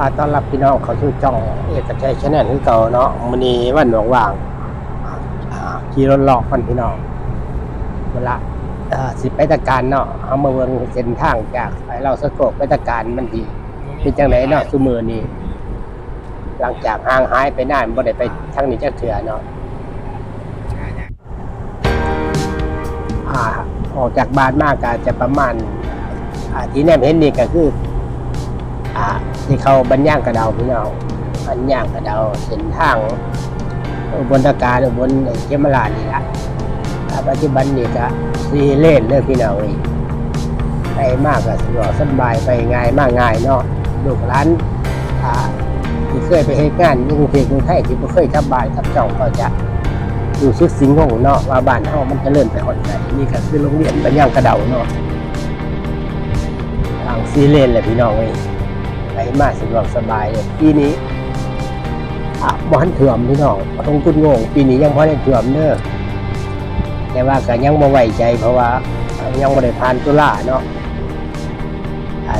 อาต้อนรับพี่น้องเขาสู่จ่องเอกชัยชาแนลคือเก่าเนาะมื้อนี้วันว่างๆอ่าขี่รถลาะกันพี่น้องเวลาสิไปตะการเนาะเฮามาเบิ่งเส้นทางจากไปเราสะโกกไปตะการมันดีเป็นจังไดเนาะซุมือนี้หลังจากห่างหายไปนานบ่ได้ไปทางนี้จักเทื่อเนาะออกจากบ้านมากก็จะประมาณอ่าที่แนมเห็นนี่ก็คือ อ่าที่เขาบรรย่างกระเดาพี่น้องบรรย่างกระเดาเส้นทางอุบนตะการอุบนเขมราชนี่ละอ่าปัจจุบันนี่ก็ซีเลนเลยพี่น้องนี่ไปมากก็สะดวกสบายไปง่ายมากง่ายเนาะลูกร้านอ่าที่เคยไปเฮ็ดงานยุ่กรุงเทพกรุงไทยที่บ่เคยทำบ้านทำช่องก็จะอยู่ชุดสิงห์ของเนาะว่าบ้านเฮามันจะเริ่มไปหอดไหนนี่ก็คือโรงเรียนบรรย่างกระเดาเนาะทางซีเลนเลยพี่น้องเอ้ ยไปมาสะดวกสบายเลยปีนี้อะบ่ทันถ่วมพี่น้องต้องกุดงง ปีนี้ยังบ่ได้ถ่วมเด้อแต่ว่าก็ยังบ่ไหวใจ เพราะว่ายังบ่ได้ผ่านตุลาเนาะ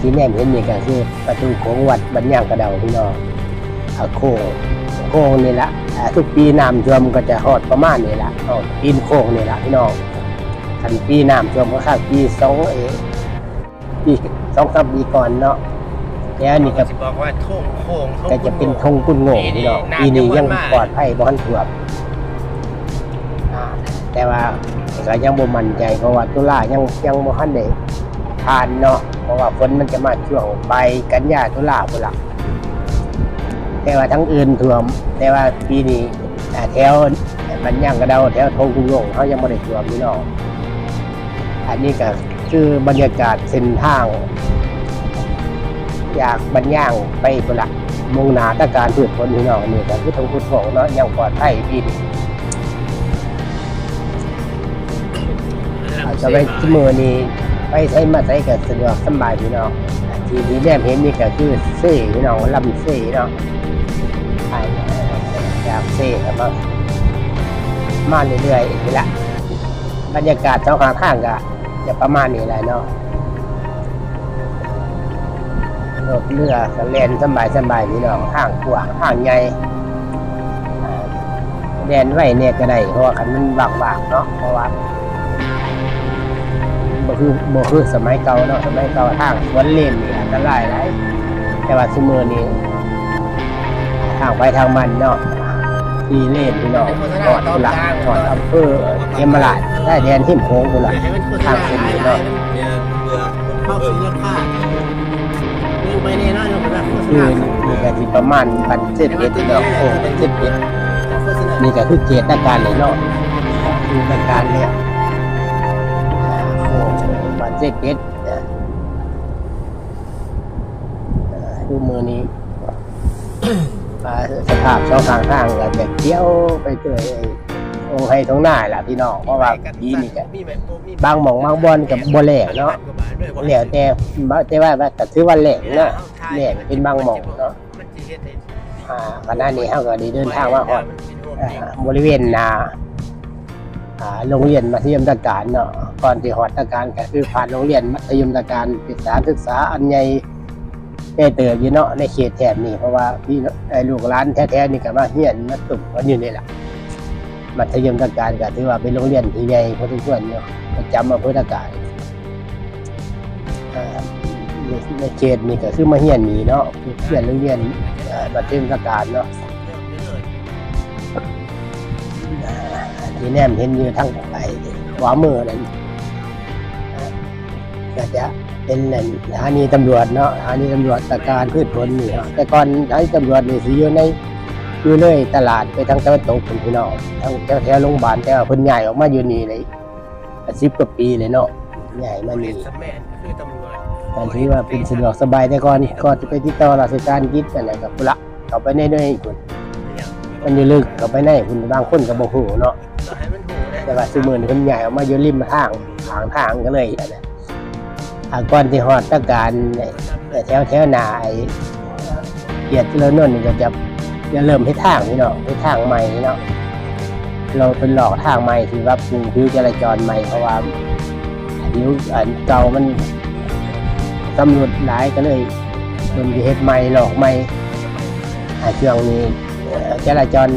ที่แนมเห็นนี่ก็คือประตูของวัดบัญญังกระเดาพี่น้องอโค้งโค้งนี่ละทุกปีน้ำท่วมก็จะฮอดประมาณนี้ละอ๋อปีนโค้งนี่ละพี่น้องคันปีน้ำท่วมก็ข้างปีสองเอปีสองสามปีก่อนเนาะ แล้วนี่ก็สิบอกว่าทุ่งโค้งทุ่งก็จะเป็นธงกุ้นโง่พี่น้องปีนี้ยังปลอดภัยบ่ทันท่วมอ่าแต่ว่าก็ยังบ่มั่นใจเพราะว่าตุลายังยังบ่ทันได้ผ่านเนาะเพราะว่าฝนมันจะมาช่วงปลายกันยาตุลาพุ่นล่ะแต่ว่าทั้งอื่นท่วม แต่ว่าปีนี้อ่าแถวมันย่างกระเดาแถวธงกุ้งโง่เขายังบ่ได้ท่วมพี่น้องอันนี้ก็คือบรรยากาศเส้นทาง อยากบรรย่างไปพุ่นละมุ่งหนาตะการพืชผลพี่น้องนี่ก็คือทงพุทธของเนาะยังปลอดภัยดีดีจะไปที่มือนี้ไปใช้มาใช้ก็สะดวกสบายพี่น้องที่ที่แนมเห็นนี่ก็คือเซ่พี่น้องลำเซ่เนาะไปอยากเซ่ครับว่ามาเรื่อยๆนี่ละบรรยากาศสองข้าข้างก็จะประมาณนี้แหละเนาะ รถเรือก็เล่นสบายสบายพี่น้องทางกว้างทางใหญ่แดนไว้เนี่ยก็ได้เพราะว่าคันมันว่างๆเนาะเพราะว่าบ่คือบ่คือสมัยเก่าเนาะสมัยเก่าทางสวนเลนนี่อันตรายหลายแต่ว่าซุมื้อนี้ทางไปทางมันเนาะทีเลนพี่น้องหอดพุ่นละหอดอำเภอเขมราชได้แดนทิ่มโค้งพุ่นละทางเส้นนี้เนาะเข้าซื้อราคา ไปเนี่ยเนาะเรื่องแบบโฆษคือณานี่ก็สิประมาณพันเจ็ดเอ็ดเนาะโอ้เจ็ดเอ็ดโฆษณานี่ก็คือเกตอาการเลยเนาะคืออาการเนี่ยอ่าโอ้พันเจ็ดเอ็ดอ่าอ่าดูมือนี้อ่าสภาพช่องทางทางก็จะเที่ยวไปเจอ ตรงให้ตรงหน้าแหละพี่น้องเพราะว่าปีนี้ก็บางหม่องบางบอนกับบ่แหลกเนาะเหลียวแต่แต่ว่าก็ถือว่าแหลงเนาะแหลงเป็นบางหม่องเนาะอ่าขณะนี้เฮาก็ได้เดินทางมาฮอดอ่าบริเวณนาอ่าโรงเรียนมัธยมตะการเนาะก่อนที่ฮอดตะการก็คือผ่านโรงเรียนมัธยมตะการเป็นสถาศึกษาอันใหญ่แม่เติบอยู่เนาะในเขตแถบนี้เพราะว่าพี่ไอ้ลูกหลานแท้ๆนี่ก็มาเรียนมาตุ่มกันอยู่นี่แหละ มัธยมตะการก็ถือว่าเป็นโรงเรียนที่ใหญ่พอสมควรอยู่ประจำอำเภอตะการในเขตนี่ก็คือมาเฮียนนี่เนาะเฮียนโรงเรียนเอ่อบัดเทิงการเนาะที่แนมเห็นอยู่ทั้งไปขวามือนั่นอ่าก็จะเป็นนั่นสถานีตำรวจเนาะสถานีตำรวจตะการพืชผลนี่เนาะแต่ก่อนสถานีตำรวจนี่สิอยู่ใน อยู่เลยตลาดไปทางตะวันตกคุณพี่น้องทางแถวแถวโรงพยาบาลแต่ว่าเพิ่นย้ายออกมาอยู่นี่เลยสิบกว่าปีเลยเนาะย้ายมานี่คือตำรวจแต่ที่ว่าเป็นสะดวกสบายแต่ก่อนก็จะไปติดต่อราชการยึดอะไรกับพุละเขาไปในด้วยคุณมันอยู่ลึกเขาไปในคุณบางคนกับบ่ฮู้เนาะเราให้มันหูได้แต่ว่าซุมื้อนี้เพิ่นใหญ่ออกมาอยู่ริมทางทางทางก็เลยอันนั้นอ่าก่อนที่ฮอดตะการไอ้แถวแถวหน้าไอ้เกียรติเจริญนนท์นี่ก็จะ จะเริ่มให้ทางนี่เนาะให้ทางใหม่เนาะเราเป็นหลอกทางใหม่ที่ว่าปรุงผิวจราจรใหม่เพราะว่าผิวอันเก่ามันตำรวจหลายก็เลยมันสิเฮ็ดใหม่หลอกใหม่อ่าช่วงนี่จราจร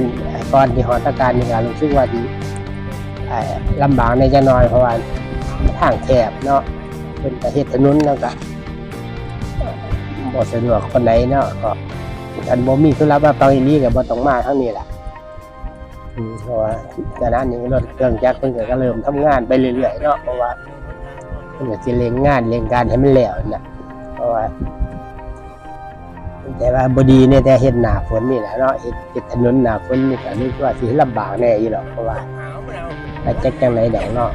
ก่อนที่หอตะการนี่ก็รู้สึกว่าดีลำบากในจะนอยเพราะว่าทางแคบเนาะเป็นประเทศถนนแล้วก็บ่สะดวกคนไหนเนาะก็ อันบ่มีธุระมาฟังอีนี้ก็บ่ต้องมาทางนี้แหละอืมเพราะว่าขณะนี้รถเครื่องจักรเพิ่นก็เริ่มทำงานไปเรื่อยๆเนาะเพราะว่าเพิ่นก็สิเร่งงานเร่งการให้มันแล้วนะเพราะว่าแต่ว่าบดีเนี่ยแต่เห็นหนาฝนนี่แหละเนาะเห็นเห็นถนนหนาฝนนี่ก็นึกว่าสิลำบากแน่อยู่หรอกเพราะว่าถ้าจักจังไรดอกเนาะ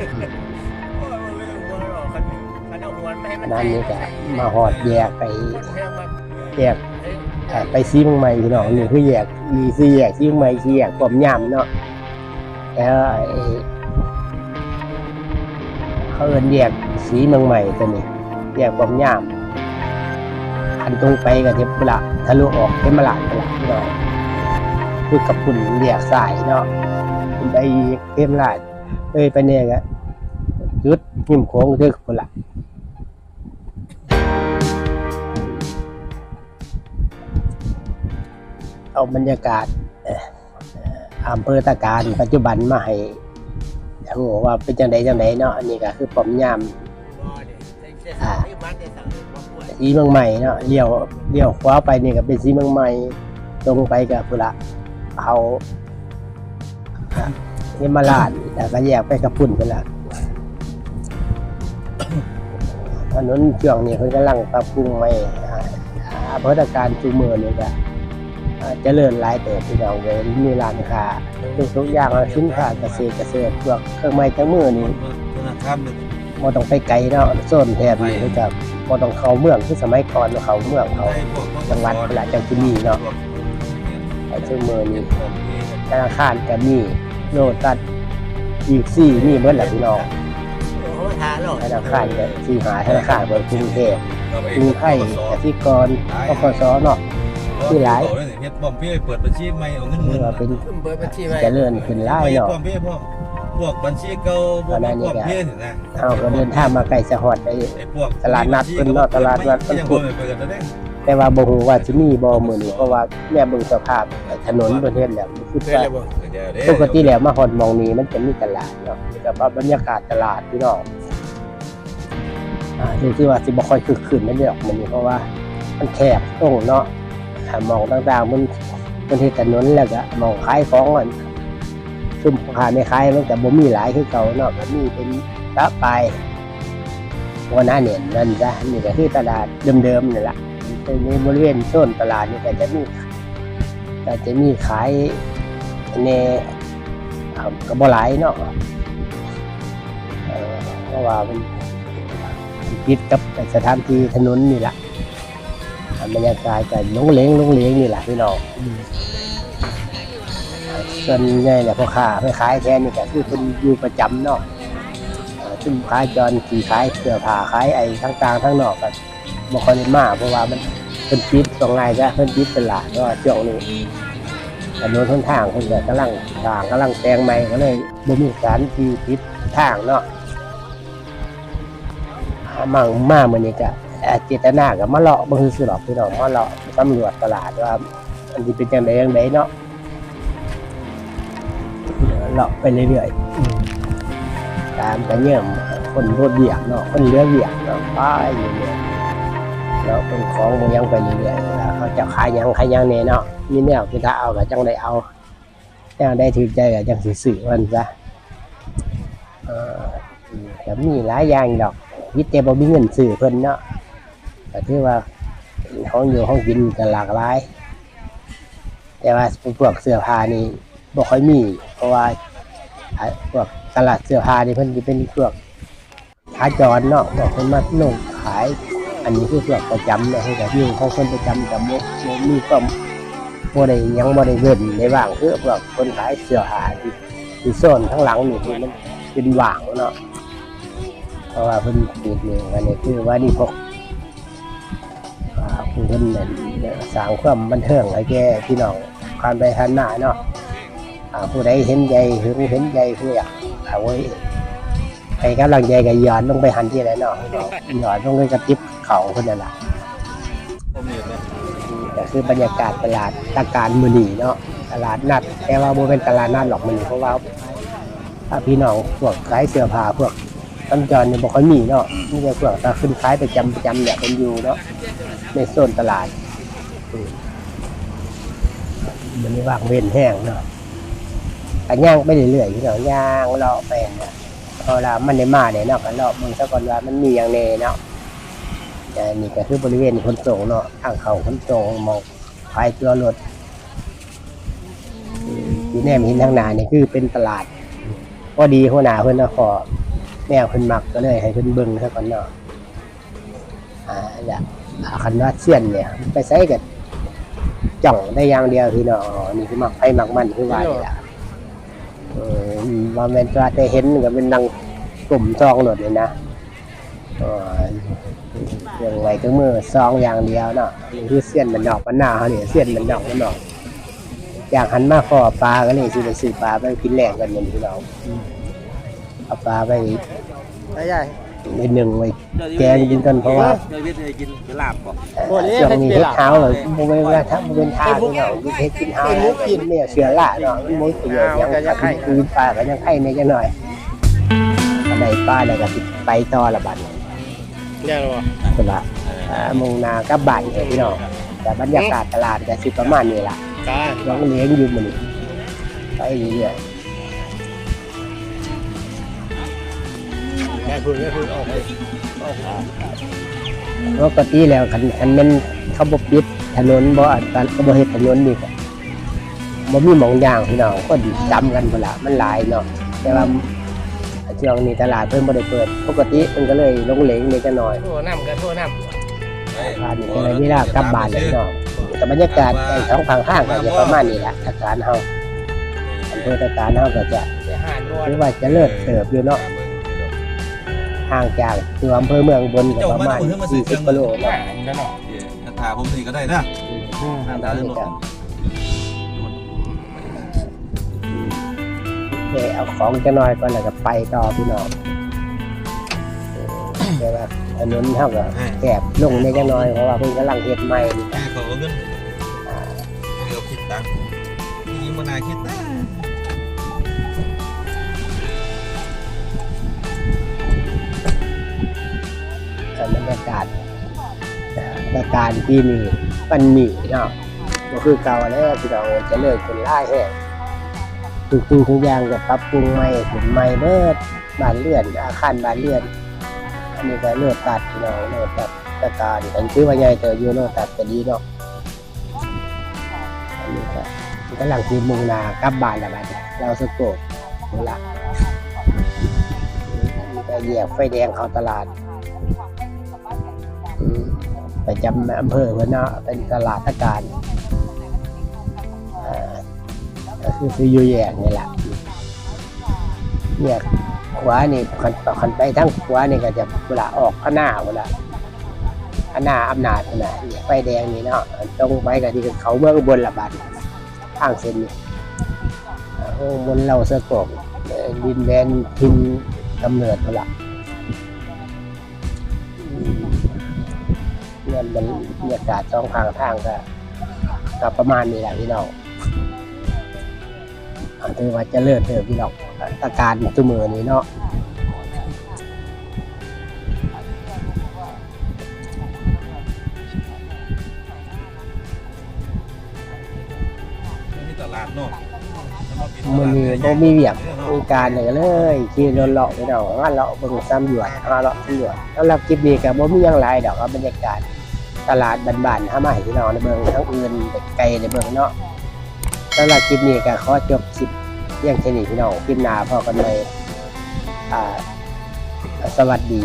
นั่นนี่ก็มาหอดแยกไปแยกเอ่อ ไปซีเมืองใหม่พี่น้องนี่คือแยกมีซีแยกซีเมืองใหม่ซีแยกปอมยามเนาะแล้วไอ้เขาเอินแยกสีเมืองใหม่ตัวนี้แยกปอมยามอันตรงไปก็จะเวลาทะลุออกเทมราชไปละพี่น้องพูดกับคุณเรียกสายเนาะไปเทมราชเอ้ยไปเนี่ยก็ยุดหิมโค้งเด้อคนละ เอาบรรยากาศเอ่อเอ่ออำเภอตะการปัจจุบันมาให้โอ้ว่าเป็นจังไดจังไดเนาะอันนี้ก็คือป้อมยามสีเมืองใหม่เนาะเลี้ยวเลี้ยวขวาไปนี่ก็เป็นสีเมืองใหม่ตรงไปกับพุระเขาเนมาลาดแล้วก็แยกไปกับปุ่นไปละถนนช่วงนี้เพิ่นกำลังปรับปรุงใหม่อ่าอ่าเพราะการจูเมือนี่ก็อ่า เจริญหลายเติบพี่น้องเลยมีร้านค้าทุกทุกอย่างสินค้าเกษตรเกษตรพวกเครื่องไม้เครื่องมือนี่ธนาคารหนึ่งบ่ต้องไปไกลเนาะโซนแถบนี้คือจะบ่ต้องเข้าเมืองคือสมัยก่อนเขาเมืองเขาจังหวัดเวลาจังสิมีเนาะแต่ซึ่งมือนี้ธนาคารก็มีโลตัสอีกสี่มีเบิดแหละพี่น้องธนาคารก็สี่หาธนาคารบนกรุงเทพกรุงไทยกสิกรกกสเนาะที่หลาย เฮ็ดป้อมเพี่เปิดบัญชีใหม่เอาเงินหถืมื่อนว่าเป็นเบอร์บัญชีไว้เจริญขึ้นหลายเนาะป้อมเพี่พ่อพวกบัญชีเก่าพวกป้อมเพี่นี่นะเฮาก็เดินทางมาไกลสะฮอดได้ ไอ้พวกตลาดนัดเพิ่นเนาะตลาดนัดเพิ่น ยังพูบ่ดไปเปิดกันได้แต่ว่าบ่ฮู้ว่าสิมีบ่มื้อนี้เพราะว่าแม่เบิ่งสภาพถนนประเทศแล้วคิดเบอร์ว่า เลยบ่เดี๋ยวเด้ปกติแล้วมาฮอดหมองนี้มันจะมีตลาดเนาะแต่ว่าบรรยากาศตลาดพี่น้องอ่าดูที่ว่าสิบ่ค่อยคึกคืนนั่นเด้อมันนี่เพราะว่า มันแคบตรงเนาะอ่า หมองต่างๆมันมันเฮ็ดถนนแล้วก็หมองขายของอันซุ่มขายไม่ขายมันก็บ่มีหลายคือเก่าเนาะก็มีเป็นตะปวันนั้นเนี่ยนั่นจ้ะนี่ก็คือตลาดเดิมๆนี่แหละในบริเวณโซนตลาดนี่ก็จะมีก็จะมีขายในอ่าก็บ่หลายเนาะเพราะว่ามันติดกับสถานที่ถนนนี่แหละ บรรยากาศก็หลงเหลงหลงเหลงนี่แหละพี่น้องส่วนใหญ่เนี่ยพ่อค้าไปขายแทนนี่ก็คือคนอยู่ประจำเนาะอ่าซึ่งขายจรขี่ขายเสื้อผ้าขายไอ้ต่างทั้งนอกก็บ่ค่อยได้มาเพราะว่ามันเพิ่นปิดตรงไงจ้ะเพิ่นปิดตลาดเนาะช่วงนี้ถนนหนทางเพิ่นก็กำลังสร้างกำลังแปลงใหม่ก็เลยบ่มีสารที่ปิดทางเนาะมั่งมามื้อนี้ก็ เจตนาก็มาเลาะบ่คือสิหรอกพี่น้องมาเลาะสำรวจตลาดว่ามันสิเป็นจังไดจังไดเนาะเลาะไปเรื่อยๆตามกันเยี่ยคนรถเบียกเนาะคนเรือเบียกเนาะไปเรื่ยแล้วเป็นของบ่ยังไปเรื่อยๆแล้วเขาจะขายยังขายยังแน่เนาะมีแนวคือถ้าเอาก็จังได้เอาจังได้ถือใจก็จังสิซื้อมันซะเออก็มีหลายอย่างดอกวิแต่บ่มีเงินซื้อเพิ่นเนาะ ก็ถือว่าของอยู่ของกินก็หลากหลาย แต่ว่าพวกเสื้อผ้านี่บ่ค่อยมี เพราะว่าพวกตลาดเสื้อผ้านี่เพิ่นเป็นพวกขาจรเนาะบอกเพิ่นมาลงขาย อันนี้คือพวกประจำเนี่ยให้กับยู่งของคนประจำกับบ่บ่มีความบ่ได้ยังบ่ได้เว้นในว่างคือพวกคนขายเสื้อผ้าที่ที่โซนข้างหลังนี่คือมันเป็นว่างเนาะเพราะว่าเพิ่นปิดนี่อันนี้คือว่านี่พวก เพิ่นนั่นสร้างความบันเทิงให้แก่พี่น้องการไปทันหน้าเนาะอ่าผู้ใดเห็นใจหึงเห็นใจผู้อยากเอาไว้ให้กำลังใจก็ย้อนลงไปหันที่ไหนเนาะพี่น้องย้อนลงไปกระติบเขาเพิ่นนั่นล่ะผมเห็นนะก็คือบรรยากาศตลาดตะการมือนีเนาะตลาดนัดแต่ว่าโบเป็นตลาดนัดหรอกมือนีเพราะว่าถ้าพี่น้องพวกขายเสื้อผ้าพวก ต้นจรเนี่ยบ่ค่อยมีเนาะนี่จะเพวกถ้าขึ้นขายปจำประจำเนี่ยเป็นอยู่เนาะในโซนตลาดมันนี่ว่างเว้นแห้งเนาะก็ย่างไปเรื่อยๆพี่น้องย่างเลาะไปนะพอเรามันได้มาเนี่ยเนาะก็เลาะมึงซะก่อนว่ามันมีอย่างแน่เนาะแต่นี่ก็คือบริเวณขนส่งเนาะทางเขาขนส่งมองภายตัวรถที่แนมเห็นทางหน้านี่ยคือเป็นตลาดพอดีหัวหน้าเพิ่นนะขอ แนวเพิ่นมักก็เลยให้เพิ่นเบิ่งซะก่อนเนาะอ่าอย่าคันว่าเสี้ยนเนี่ย ไปใส่กับจ่องได้อย่างเดียวพี่น้องอ๋อนี่คือมักไผมักมันคือว่านี่ล่ะเออว่าแม่นว่าแต่เห็นก็เป็นนางกลุ่มซองรถเลยนะอ๋อเครื่องไว้ก็มือซองอย่างเดียวเนาะนี่คือเสี้ยนมันดอกมันหน้าเขาเนี่ยเสี้ยนมันดอกมันดอก อย่ากหันมาขอปลาก็เลยสิไปซื้อปลาไปกินแหลกกันเหมือนที่เรา เอาปลาไปได้ใหญ่ในหนึ่งไว้แกงกินกันเพราะว่าเคยวิทย์เคยกินลาบบ่โอ้ยช่วงนี้เฮ็ดเท้าเลยโมเมนว่าถ้าโมเมนทาที่เราเฮ็ดกินเท้าแล้วกินเนี่ยเสือละเนาะมันมุ้ยประโยชน์ยังกินปลาก็ยังไข่ในจังหน่อยก็ได้ปลาแล้วก็สิไปต่อละบัดนี้ได้หรอสุละอ่ามุ่งหนากับบ้านเนี่ยพี่น้องแต่บรรยากาศตลาดก็สิประมาณนี้ล่ะการน้องเลี้ยงอยู่มันไปเรื่อย พึ่งแม่พึ่งออกไปๆปกติแล้วคันคันแมันเขาบ่ปิดถนนบ่อันกันก็บ่เฮ็ดถนนนี่ก็บ่มีหมองย่างพี่น้องก็ดีจำกันพุ่นล่ะมันหลายเนาะแต่ว่าช่วงนี้ตลาดเพิ่นบ่ได้เปิด ปกติเพิ่นก็เลยลงเหลงนิดหน่อยโทษน้ำกันโทษน้บ้านนี่ก็เลยเวลากลับบ้านเลยเนาะแต่บรรยากาศไอ้สองฝั่งข้างก็จะประมาณนี้แหละอาการเฮาอำเภอตะการเฮาก็จะำจะหานนวลหรือว่าจะเลิศเติบอยู่เนาะ ห่างจากตัวอำเภอเมืองอุบนก็ประมาณ40กิโลหาเนาะนกันเนาะถ้าถาผมนี่ก็ได้นะทางดาวเรื่องรถเดี๋ยวเอาของจะน้อยก่อนแล้วก็ไปต่อพี่น้องแต่ว่าถนนเท่ากับแคบลงในจะน้อยเพราะว่าเพิ่งกำลังเฮ็ดใหม่นี่แม่เขาเอาเงินเดี๋ยวคิดตังค์ยิ่งมานาคิดน รรยากาศบรรยากาศที่นี่มันมีเนาะก็คือเก่าแล้วพี่น้องจะเลิกเป็นล่าแห้งทุกสิ่งทุกอย่างก็ปรับปรุงใหม่ขึ้นใหม่เบิดบานเรือน อาคารบานเรือนอันนี้ก็เลือดตัดพี่น้องเลือดตัดตะการอันคือว่าใหญ่เตออยู่เนาะตัดก็ดีเนาะอันนี้ก็กำลังทีมุงนากลับบ้านแล้วบัดนี้เราสะกดนี่ละอันนี้ก็เหยียบไฟแดงเข้าตลาด ไปจำอำเภอเพื่นนาะเป็นตลาดตะการก็คือซื้ออยู่แยกนี่แหละแยกขวานี่ขันขันไปทั้งขวานี่ก็จะเวลาออกข้างหน้าเวลาข้างหน้าอำนาจขนาดไฟแดงนี่เนาะตรงไปก็ที่เขาเมืองบนละบัดทางเส้นนี้อ่าโอ้บนเราเสกบเอ่อดินแดนทินกำเนิดเวลา เนี่ยมันบรรยากาศสองทางทางก็ก็ประมาณนี้แหละพี่น้องอันถือว่าเจะเลิศเถอะพี่น้องตะการตัวมือนี้เนาะนี่ตลาดเนาะมือนี้บ่มีเวียกมีการเลยเลยขี่รถเลาะไปดอกว่าเลาะเบิ่งซ้ำหยวดหาเลาะซ้ำหยวดสำหรับคลิปนี้ก็บ่มีหยังหลายดอกครับบรรยากาศ ตลาดบ้านๆห้ามาให้พี่น้องในเบิ่งทั้งอื่นไกลในเบิ่งเนาะสำหรับคลิปนี้ก็ขอจบคลิปเพียงแค่นี้พี่น้องคลิปหน้าพอกันเลยสวัสดี